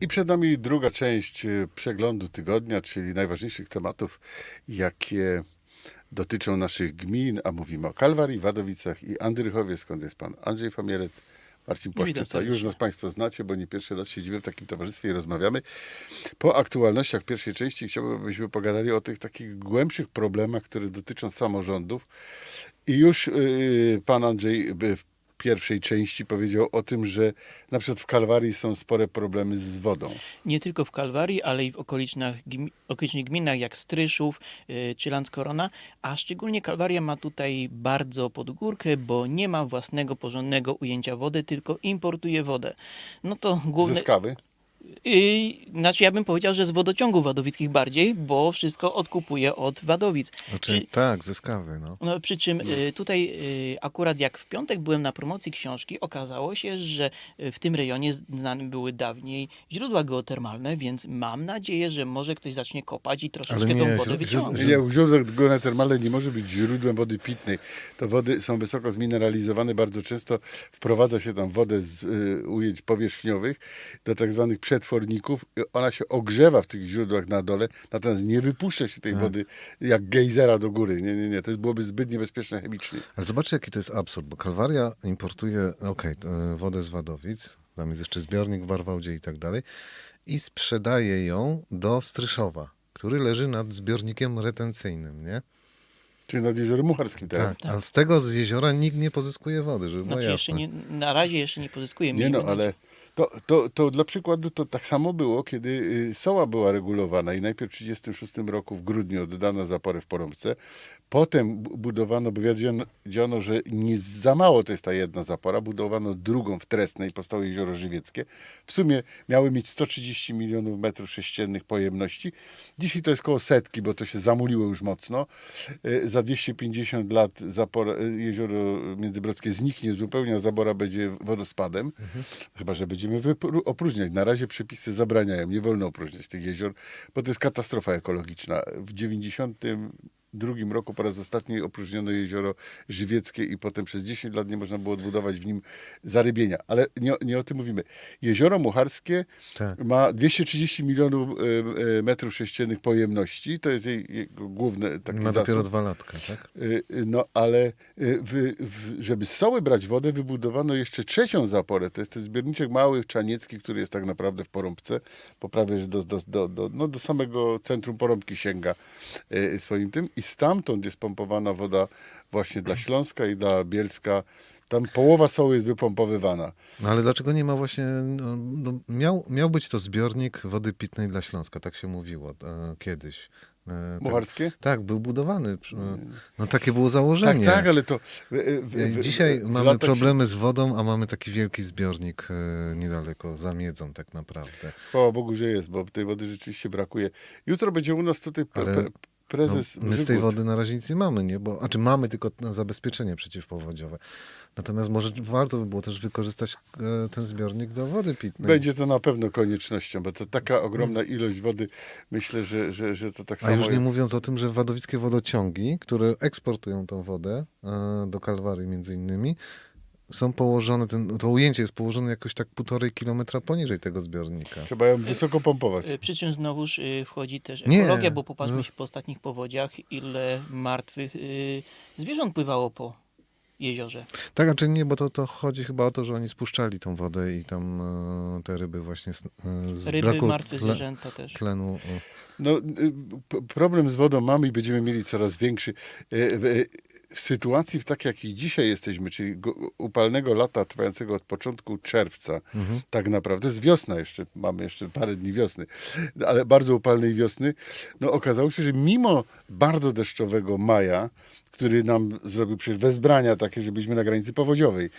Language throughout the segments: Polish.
I przed nami druga część e, przeglądu tygodnia, czyli najważniejszych tematów, jakie dotyczą naszych gmin, a mówimy o Kalwarii, Wadowicach i Andrychowie, skąd jest pan Andrzej Famielec, Marcin Płaszczyca. Już nas państwo znacie, bo nie pierwszy raz siedzimy w takim towarzystwie i rozmawiamy. Po aktualnościach pierwszej części chciałbym, abyśmy pogadali o tych takich głębszych problemach, które dotyczą samorządów. I już yy, pan Andrzej pierwszej części powiedział o tym, że na przykład w Kalwarii są spore problemy z wodą. nie tylko w Kalwarii, ale i w okolicznych, gmi- okolicznych gminach jak Stryszów y, czy Landskorona, a szczególnie Kalwaria ma tutaj bardzo pod górkę, bo nie ma własnego porządnego ujęcia wody, tylko importuje wodę. No to główne... Ze skawy. Y, znaczy ja bym powiedział, że z wodociągów wadowickich bardziej, bo wszystko odkupuje od Wadowic. Znaczy, Czy- Tak, zyskawy, no. No, przy czym y, tutaj y, akurat jak w piątek byłem na promocji książki, okazało się, że y, w tym rejonie znane były dawniej źródła geotermalne, więc mam nadzieję, że może ktoś zacznie kopać i troszeczkę nie, tą wodę wyciągnąć. Nie, źródło geotermalne nie może być źródłem wody pitnej. To wody są wysoko zmineralizowane. Bardzo często wprowadza się tam wodę z y, ujęć powierzchniowych do tak zwanych przetworników. I Ona się ogrzewa w tych źródłach na dole, natomiast nie wypuszcza się tej wody jak gejzera do góry. Nie, nie, nie. To byłoby zbyt niebezpieczne chemicznie. Ale zobaczcie, jaki to jest absurd, bo Kalwaria importuje, okej, e, wodę z Wadowic, tam jest jeszcze zbiornik w Barwałdzie i tak dalej, i sprzedaje ją do Stryszowa, który leży nad zbiornikiem retencyjnym, nie? Czyli nad Jeziorem Mucharskim teraz. Tak, a z tego z jeziora nikt nie pozyskuje wody, żeby Znaczy jeszcze nie, na razie jeszcze nie pozyskuje. Nie no, ale. To, to, to dla przykładu to tak samo było, kiedy y, Soła była regulowana i najpierw w 1936 roku w grudniu oddano zaporę w Porąbce. Potem bu- budowano, bo wiedziano, że nie za mało to jest ta jedna zapora, budowano drugą w Tresnej, powstało Jezioro Żywieckie. W sumie miały mieć 130 milionów metrów sześciennych pojemności. Dzisiaj to jest koło setki, bo to się zamuliło już mocno. Y, Za 250 lat zapora, y, jezioro międzybrodzkie zniknie zupełnie, a zabora będzie wodospadem. Chyba, że będziemy wypru- opróżniać. Na razie przepisy zabraniają, nie wolno opróżniać tych jezior, bo to jest katastrofa ekologiczna. W 92 roku po raz ostatni opróżniono jezioro Żywieckie i potem przez 10 lat nie można było odbudować w nim zarybienia. Ale nie, nie o tym mówimy. Jezioro Mucharskie Tak. ma 230 milionów e, e, metrów sześciennych pojemności. To jest jej, jego główny taki Ma zasób. dopiero dwa latka, tak? Y, No ale w, w, żeby z Soły brać wodę, wybudowano jeszcze trzecią zaporę. To jest ten zbiorniczek mały, czaniecki, który jest tak naprawdę w Porąbce, bo prawie że do, do, do, do, no do samego centrum Porąbki sięga swoim tym. I stamtąd jest pompowana woda właśnie dla Śląska i dla Bielska. Tam połowa Soły jest wypompowywana. No ale dlaczego nie ma właśnie, no, no, miał, miał być to zbiornik wody pitnej dla Śląska, tak się mówiło e, kiedyś. E, tak, Mucharskie? tak, był budowany. No takie było Tak, założenie. tak, ale to... w- w- E, w- Dzisiaj w mamy problemy z wodą, a mamy taki wielki zbiornik e, niedaleko, za miedzą tak naprawdę. Chwała Bogu, że jest, bo tej wody rzeczywiście brakuje. Jutro będzie u nas tutaj Ale, pre, No, prezes my z tej wody na razie nic nie mamy, nie? Bo, znaczy mamy tylko zabezpieczenie przeciwpowodziowe. Natomiast może warto by było też wykorzystać e, ten zbiornik do wody pitnej. Będzie to na pewno koniecznością, bo to taka ogromna ilość wody, myślę, że, że, że to tak A samo... już nie mówiąc o tym, że wadowickie wodociągi, które eksportują tą wodę e, do Kalwarii między innymi, są położone, ten, to ujęcie jest położone jakoś tak półtorej kilometra poniżej tego zbiornika. Trzeba ją wysoko pompować. Y, Przy czym znowuż y, wchodzi też Nie. ekologia, bo popatrzmy No. się po ostatnich powodziach, ile martwych y, zwierząt pływało po jeziorze. Tak, a czy nie, bo to, to chodzi chyba o to, że oni spuszczali tą wodę i tam e, te ryby właśnie z, e, z Ryby, braku martwe tle, zwierzęta też. tlenu. e, No, y, p- problem z wodą mamy i będziemy mieli coraz większy. Y, W sytuacji w takiej, jakiej dzisiaj jesteśmy, czyli go- upalnego lata trwającego od początku czerwca, tak naprawdę, z wiosna jeszcze, mamy jeszcze parę dni wiosny, ale bardzo upalnej wiosny, no okazało się, że mimo bardzo deszczowego maja, który nam zrobił przecież wezbrania takie, że byliśmy na granicy powodziowej,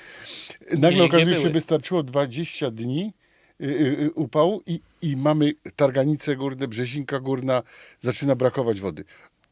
nagle okazuje się, że wystarczyło 20 dni y, y, y, upału i, i mamy targanice górne, brzezinka górna, zaczyna brakować wody.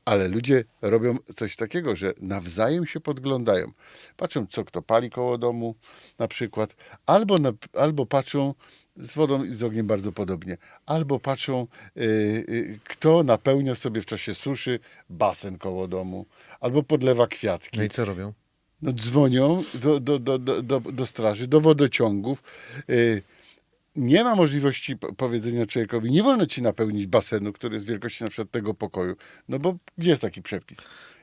Ale ludzie robią coś takiego, że nawzajem się podglądają. Patrzą, co kto pali koło domu na przykład, albo, na, albo patrzą z wodą i z ogniem bardzo podobnie, albo patrzą, y, y, kto napełnia sobie w czasie suszy basen koło domu, albo podlewa kwiatki. No i co robią? no, dzwonią do, do, do, do, do, do straży, do wodociągów. Y, nie ma możliwości po- powiedzenia człowiekowi, nie wolno ci napełnić basenu, który jest wielkości na przykład tego pokoju. No bo gdzie jest taki przepis?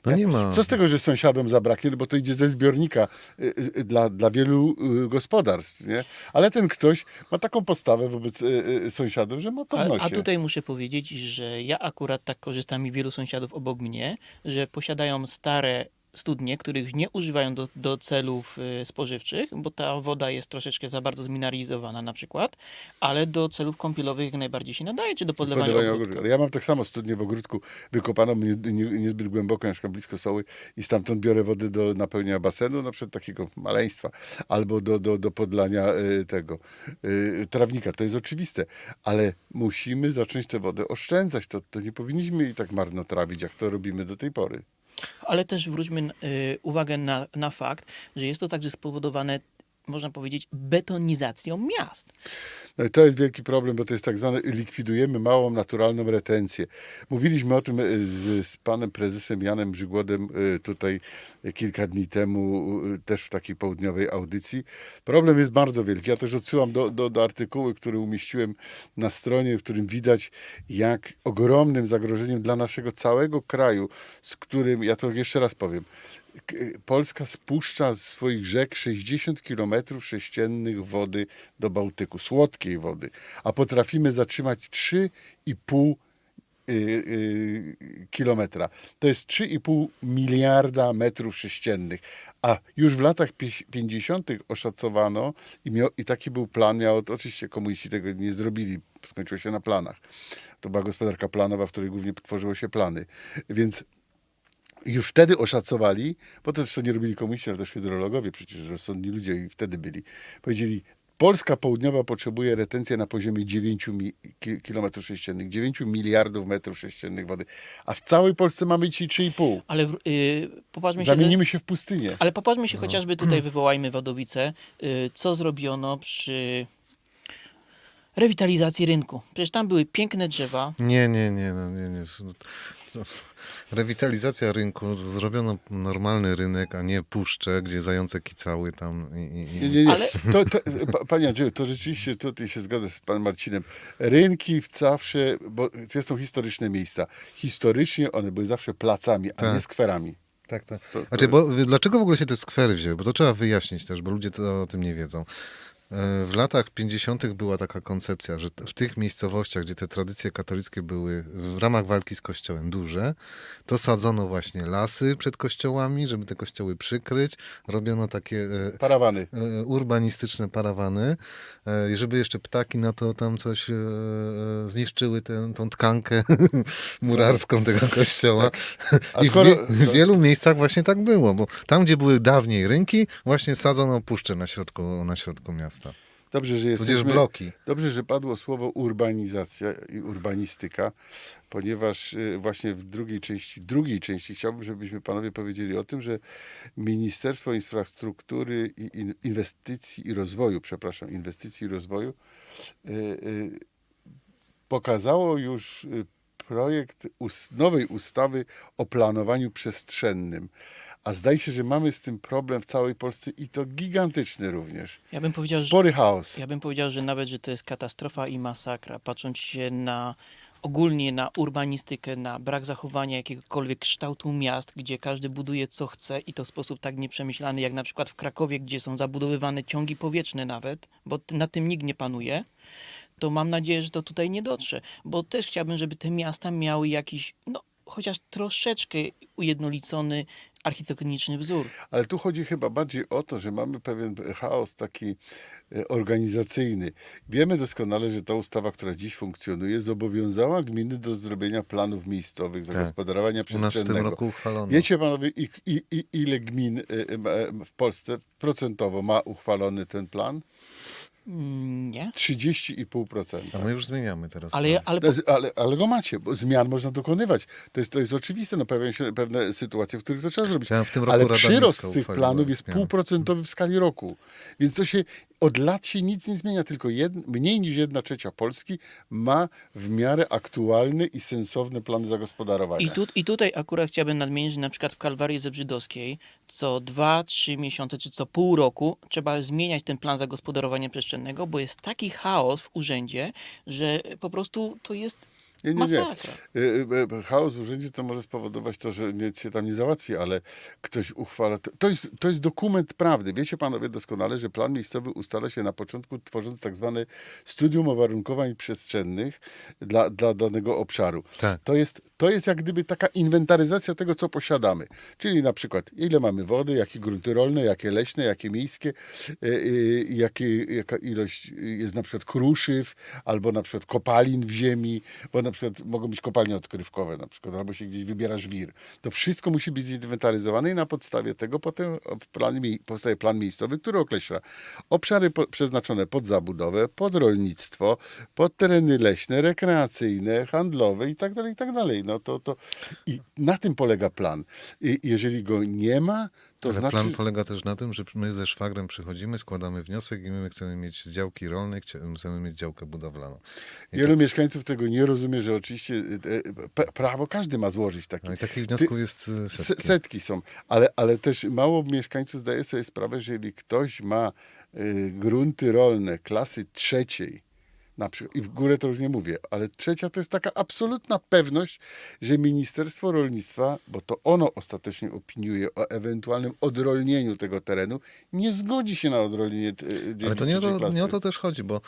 No nie ma. Co z tego, że sąsiadom zabraknie, no bo to idzie ze zbiornika y, y, dla, dla wielu y, gospodarstw, nie? Ale ten ktoś ma taką postawę wobec sąsiadów, że ma to w A, nosie. a tutaj muszę powiedzieć, że ja akurat tak korzystam i wielu sąsiadów obok mnie, że posiadają stare studnie, których nie używają do, do celów y, spożywczych, bo ta woda jest troszeczkę za bardzo zmineralizowana na przykład, ale do celów kąpielowych jak najbardziej się nadaje, czy do podlewania Podawania ogródka. ja mam tak samo studnię w ogródku wykopaną nie, nie, niezbyt głęboko, na przykład blisko Soły i stamtąd biorę wody do napełnienia basenu, na przykład takiego maleństwa, albo do, do, do podlania y, tego y, trawnika. To jest oczywiste, ale musimy zacząć tę wodę oszczędzać. To, to nie powinniśmy jej tak marnotrawić, jak to robimy do tej pory. Ale też zwróćmy y, uwagę na, na fakt, że jest to także spowodowane, można powiedzieć, betonizacją miast. No i to jest wielki problem, bo to jest tak zwane likwidujemy małą naturalną retencję. Mówiliśmy o tym y, z, z panem prezesem Janem Brzygłodem y, tutaj kilka dni temu, y, też w takiej południowej audycji. Problem jest bardzo wielki. Ja też odsyłam do, do, do artykułu, który umieściłem na stronie, w którym widać, jak ogromnym zagrożeniem dla naszego całego kraju, z którym, ja to jeszcze raz powiem, Polska spuszcza z swoich rzek 60 km sześciennych wody do Bałtyku, słodkiej wody, a potrafimy zatrzymać 3,5 y, y, kilometra. To jest 3,5 miliarda metrów sześciennych. A już w latach pie- 50. oszacowano i, miał, i taki był plan, miał, oczywiście komuniści tego nie zrobili, skończyło się na planach. To była gospodarka planowa, w której głównie tworzyło się plany. Więc już wtedy oszacowali, bo to zresztą nie robili komuniści, ale też hydrologowie, przecież rozsądni ludzie i wtedy byli. Powiedzieli, Polska Południowa potrzebuje retencję na poziomie 9 mi- ki- kilometrów sześciennych, 9 miliardów metrów sześciennych wody, a w całej Polsce mamy dzisiaj 3,5. Ale w- y, popatrzmy się... Zamienimy się w pustynię. Ale popatrzmy się chociażby tutaj, wywołajmy Wadowice, y, co zrobiono przy rewitalizacji rynku. Przecież tam były piękne drzewa, Nie, nie, nie, no, nie, nie. No, to- Rewitalizacja rynku, zrobiono normalny rynek, a nie puszcze, gdzie zające kicały tam i, i, i... Nie, nie, nie. Ale- To, to, pa- panie Andrzeju, to rzeczywiście tutaj się zgadzam z panem Marcinem. Rynki w zawsze, bo to są historyczne miejsca. Historycznie one były zawsze placami, a Tak. nie skwerami. Tak, tak. To- to Znaczy, bo dlaczego w ogóle się te skwery wzięły? Bo to trzeba wyjaśnić też, bo ludzie to, o tym nie wiedzą. E, W latach 50. była taka koncepcja, że w tych miejscowościach, gdzie te tradycje katolickie były w ramach walki z kościołem duże, to sadzono właśnie lasy przed kościołami, żeby te kościoły przykryć. Robiono takie e, Parawany. e, urbanistyczne parawany, żeby jeszcze ptaki na to tam coś zniszczyły tę, tą tkankę murarską tego kościoła. A I w, w wielu miejscach właśnie tak było, bo tam, gdzie były dawniej rynki, właśnie sadzono puszcze na środku, na środku miasta. Dobrze, że Tudzież jesteśmy... bloki. Dobrze, że padło słowo urbanizacja i urbanistyka, ponieważ y, właśnie w drugiej części, drugiej części chciałbym, żebyśmy panowie powiedzieli o tym, że Ministerstwo Infrastruktury i in- Inwestycji i Rozwoju, przepraszam, Inwestycji i Rozwoju y, y, pokazało już projekt us- nowej ustawy o planowaniu przestrzennym. A zdaje się, że mamy z tym problem w całej Polsce i to gigantyczny również. Ja bym powiedział, że, Spory chaos. ja bym powiedział, że nawet, że to jest katastrofa i masakra, patrząc się na ogólnie na urbanistykę, na brak zachowania jakiegokolwiek kształtu miast, gdzie każdy buduje co chce i to w sposób tak nieprzemyślany, jak na przykład w Krakowie, gdzie są zabudowywane ciągi powietrzne nawet, bo na tym nikt nie panuje, to mam nadzieję, że to tutaj nie dotrze, bo też chciałbym, żeby te miasta miały jakiś, no chociaż troszeczkę ujednolicony architektoniczny wzór. Ale tu chodzi chyba bardziej o to, że mamy pewien chaos taki e, organizacyjny. Wiemy doskonale, że ta ustawa, która dziś funkcjonuje, zobowiązała gminy do zrobienia planów miejscowych, zagospodarowania U nas w tym przestrzennego. roku uchwalono. Wiecie panowie, i, i, i, ile gmin e, e, w Polsce procentowo ma uchwalony ten plan? Mm, Nie? 30,5%. A my już zmieniamy teraz. Ale, ale To jest, ale, ale go macie, bo zmian można dokonywać. To jest, to jest oczywiste, no pojawiają się pewne sytuacje, w których to trzeba zrobić. Ja w tym roku ale Rada przyrost Miejska tych uchwaliła planów jest zmiany. półprocentowy w skali roku. Więc to się od lat się nic nie zmienia, tylko jed, mniej niż jedna trzecia Polski ma w miarę aktualny i sensowny plan zagospodarowania. I, tu, I tutaj akurat chciałbym nadmienić, że na przykład w Kalwarii Zebrzydowskiej co 2-3 miesiące czy co pół roku trzeba zmieniać ten plan zagospodarowania przestrzennego, bo jest taki chaos w urzędzie, że po prostu to jest Nie, nie, nie. Y, y, y, Chaos w urzędzie to może spowodować to, że nic się tam nie załatwi, ale ktoś uchwala. To, to, jest, to jest dokument prawdy. Wiecie panowie doskonale, że plan miejscowy ustala się na początku, tworząc tak zwane studium uwarunkowań przestrzennych dla, dla danego obszaru. Tak. To jest, to jest jak gdyby taka inwentaryzacja tego, co posiadamy. Czyli na przykład, ile mamy wody, jakie grunty rolne, jakie leśne, jakie miejskie, y, y, jakie, jaka ilość jest na przykład kruszyw, albo na przykład kopalin w ziemi, bo na przykład mogą być kopalnie odkrywkowe na przykład, albo się gdzieś wybiera żwir. To wszystko musi być zinwentaryzowane i na podstawie tego potem mie- powstaje plan miejscowy, który określa obszary po, przeznaczone pod zabudowę, pod rolnictwo, pod tereny leśne, rekreacyjne, handlowe i tak dalej, i tak dalej. No to, to, I na tym polega plan. I jeżeli go nie ma, to Ale znaczy... plan polega też na tym, że my ze szwagrem przychodzimy, składamy wniosek i my chcemy mieć z działki rolnej, chcemy mieć działkę budowlaną. I, Wielu mieszkańców tego nie rozumie, że oczywiście e, e, prawo każdy ma złożyć takie. no i takich wniosków jest e, Se- setki. Setki są, ale, ale też mało mieszkańców zdaje sobie sprawę, że jeżeli ktoś ma grunty rolne klasy trzeciej, na przykład, i w górę to już nie mówię, ale trzecia to jest taka absolutna pewność, że Ministerstwo Rolnictwa, bo to ono ostatecznie opiniuje o ewentualnym odrolnieniu tego terenu, nie zgodzi się na odrolnienie y, Ale to nie o to, nie o to też chodzi, bo e,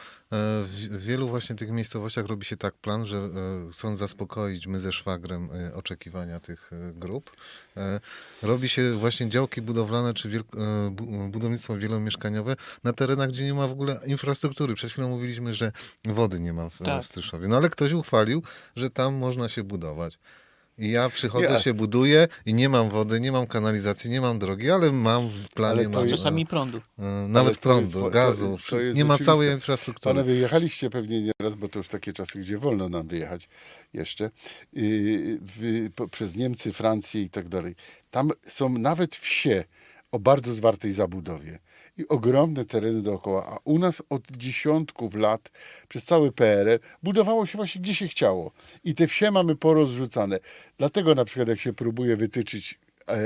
w wielu właśnie tych miejscowościach robi się tak plan, że e, chcąc zaspokoić my ze szwagrem e, oczekiwania tych e, grup, e, robi się właśnie działki budowlane czy e, budownictwo wielomieszkaniowe na terenach, gdzie nie ma w ogóle infrastruktury. Przed chwilą mówiliśmy, że wody nie ma w, Tak. w Stryszowie. No ale ktoś uchwalił, że tam można się budować. I ja przychodzę, Nie. się buduję i nie mam wody, nie mam kanalizacji, nie mam drogi, ale mam w planie... Ale to mam, Czasami prądu. E, Nawet to prądu, jest- to- gazu, to jest nie ma oczywiste. całej infrastruktury. Panowie, jechaliście pewnie nieraz, bo to już takie czasy, gdzie wolno nam wyjechać jeszcze, yy, w, po, przez Niemcy, Francję i tak dalej. Tam są nawet wsie o bardzo zwartej zabudowie i ogromne tereny dookoła, a u nas od dziesiątków lat, przez cały PRL, budowało się właśnie gdzie się chciało. I te wsie mamy porozrzucane. Dlatego na przykład jak się próbuje wytyczyć e,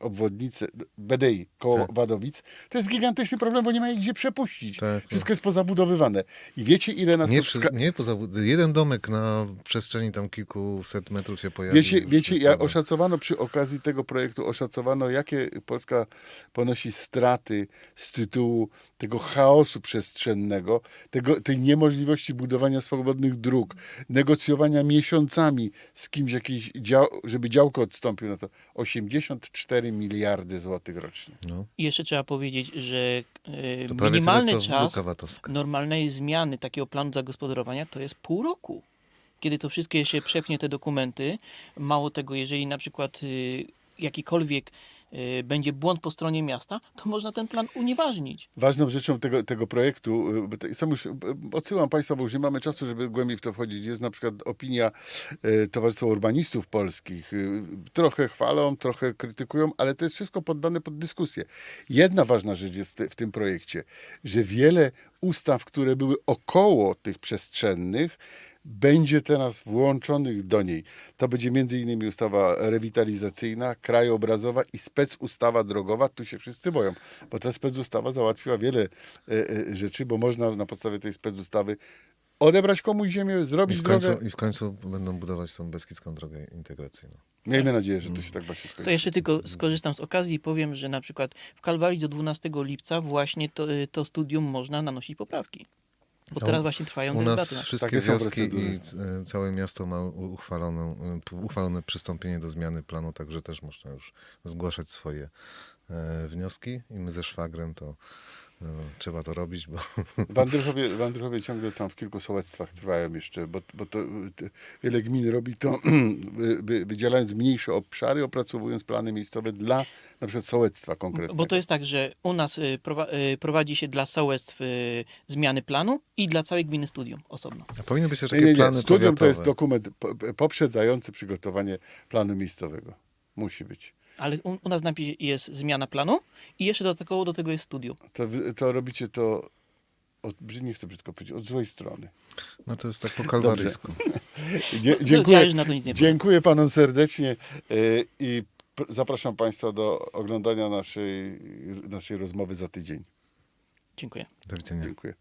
obwodnicę BDI koło Tak. Wadowic, to jest gigantyczny problem, bo nie ma ich gdzie przepuścić. Tak, no. Wszystko jest pozabudowywane. I wiecie, ile nas Nie, to wska- nie poza, jeden domek na przestrzeni tam kilkuset metrów się pojawi. Wiecie, wiecie ja problem. oszacowano przy okazji tego projektu, oszacowano, jakie Polska ponosi straty z tytułu tego chaosu przestrzennego, tego, tej niemożliwości budowania swobodnych dróg, negocjowania miesiącami z kimś, jakiś dział, żeby działko odstąpił na to. 84 miliardy złotych rocznie. No, I jeszcze trzeba powiedzieć, że e, prawie minimalny tyle, co czas Luka Watowska. normalnej zmiany takiego planu zagospodarowania to jest pół roku. Kiedy to wszystkie się przepnie te dokumenty, mało tego, jeżeli na przykład y, jakikolwiek będzie błąd po stronie miasta, to można ten plan unieważnić. Ważną rzeczą tego, tego projektu, y, są już, y, odsyłam Państwa, bo już nie mamy czasu, żeby głębiej w to wchodzić, jest na przykład opinia y, Towarzystwa Urbanistów Polskich. Y, Trochę chwalą, trochę krytykują, ale to jest wszystko poddane pod dyskusję. Jedna ważna rzecz jest w tym projekcie, że wiele ustaw, które były około tych przestrzennych, będzie teraz włączonych do niej. To będzie między innymi ustawa rewitalizacyjna, krajobrazowa i specustawa drogowa. Tu się wszyscy boją, bo ta specustawa załatwiła wiele e, e, rzeczy, bo można na podstawie tej specustawy odebrać komuś ziemię, I zrobić w, końcu, drogę. I w końcu będą budować tą beskidzką drogę integracyjną. Miejmy nadzieję, że to się tak właśnie skończy. To jeszcze tylko skorzystam z okazji i powiem, że na przykład w Kalwarii do 12 lipca właśnie to, y, to studium można nanosić poprawki. Bo No, teraz właśnie trwają U nas debaty. wszystkie Takie są wioski i e, całe miasto ma uchwaloną, e, uchwalone przystąpienie do zmiany planu, także też można już zgłaszać swoje e, wnioski i my ze szwagrem to e, trzeba to robić, bo W Andrychowie, w Andrychowie ciągle tam w kilku sołectwach trwają jeszcze, bo, bo to, wiele gmin robi to, wy- wy- wydzielając mniejsze obszary, opracowując plany miejscowe dla na przykład sołectwa konkretnego. Bo to jest tak, że u nas y, y, prowadzi się dla sołectw y, zmiany planu i dla całej gminy studium osobno. a powinny być też Nie, takie nie, nie. plany Studium to jest powiatowe. dokument po- poprzedzający przygotowanie planu miejscowego. Musi być. Ale u, u nas napis jest zmiana planu i jeszcze do tego, do tego jest studium. To, wy- to robicie to od, brzyd- nie chcę brzydko powiedzieć, od złej strony. No to jest tak po kalwaryjsku. Dzie, Ja dziękuję, już na to nic nie powiem. dziękuję panom serdecznie y, i pr- zapraszam państwa do oglądania naszej, naszej rozmowy za tydzień. Dziękuję. Do widzenia. Dziękuję.